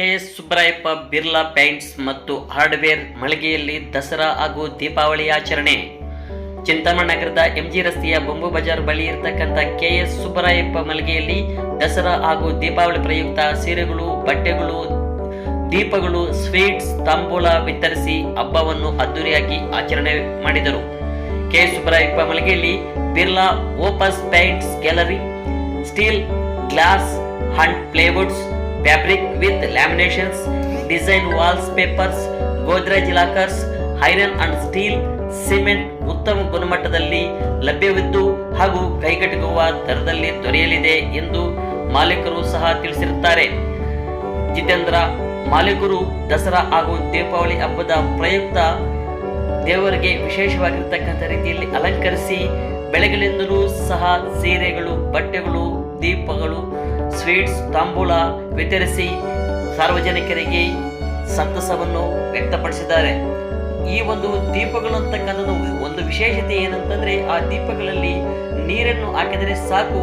K S Subbarayappa Birla paints ಮತ್ತು hardware ಮಳಿಗೆಯಲ್ಲಿ ದಸರಾ ಹಾಗೂ ದೀಪಾವಳಿ ಆಚರಣೆ. ಚಿಂತಾಮಣ ನಗರದ ಎಂಜಿ ರಸ್ತೆಯ ಬೊಂಬು ಬಜಾರ್ ಬಳಿ ಇರತಕ್ಕಂಥ ಕೆ ಎಸ್ ಸುಬ್ಬರಾಯಪ್ಪ ಮಳಿಗೆಯಲ್ಲಿ ದಸರಾ ಹಾಗೂ ದೀಪಾವಳಿ ಪ್ರಯುಕ್ತ ಸೀರೆಗಳು, ಬಟ್ಟೆಗಳು, ದೀಪಗಳು, ಸ್ವೀಟ್ಸ್, ತಾಂಬೂಲ ವಿತರಿಸಿ ಹಬ್ಬವನ್ನು ಅದ್ದೂರಿಯಾಗಿ ಆಚರಣೆ ಮಾಡಿದರು. K S Subbarayappa ಮಳಿಗೆಯಲ್ಲಿ Birla Opus paints gallery, steel glass and plywoods fabric with laminations design walls papers Godrej lockers iron and steel cement ಉತ್ತಮ ಗುಣಮಟ್ಟದಲ್ಲಿ ಲಭ್ಯವಿದ್ದು ಹಾಗೂ ಕೈಗೆಟುಕುವ ದರದಲ್ಲಿ ದೊರೆಯಲಿದೆ ಎಂದು ಮಾಲೀಕರು ಸಹ ತಿಳಿಸಿರುತ್ತಾರೆ. ಜಿತೇಂದ್ರ, ಮಾಲೀಕರು ದಸರಾ ಹಾಗೂ ದೀಪಾವಳಿ ಹಬ್ಬದ ಪ್ರಯುಕ್ತ ದೇವರಿಗೆ ವಿಶೇಷವಾಗಿರ್ತಕ್ಕಂಥ ರೀತಿಯಲ್ಲಿ ಅಲಂಕರಿಸಿ ಬೆಳಗಿನಿಂದಲೂ ಸಹ ಸೀರೆಗಳು, ಬಟ್ಟೆಗಳು, ದೀಪಗಳು ಸ್ವೀಟ್ಸ್ ತಾಂಬೂಲ ವಿತರಿಸಿ ಸಾರ್ವಜನಿಕರಿಗೆ ಸಂತಸವನ್ನು ವ್ಯಕ್ತಪಡಿಸಿದ್ದಾರೆ. ಈ ಒಂದು ದೀಪಗಳು ಅಂತಕ್ಕಂಥದ್ದು ಒಂದು ವಿಶೇಷತೆ ಏನಂತಂದರೆ ಆ ದೀಪಗಳಲ್ಲಿ ನೀರನ್ನು ಹಾಕಿದರೆ ಸಾಕು.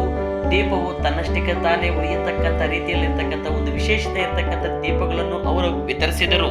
ದೀಪವು ತನ್ನಷ್ಟಕ್ಕೆ ತಾನೇ ಉರಿಯತಕ್ಕಂಥ ರೀತಿಯಲ್ಲಿರ್ತಕ್ಕಂಥ ಒಂದು ವಿಶೇಷತೆ ಇರತಕ್ಕಂಥ ದೀಪಗಳನ್ನು ಅವರು ವಿತರಿಸಿದರು.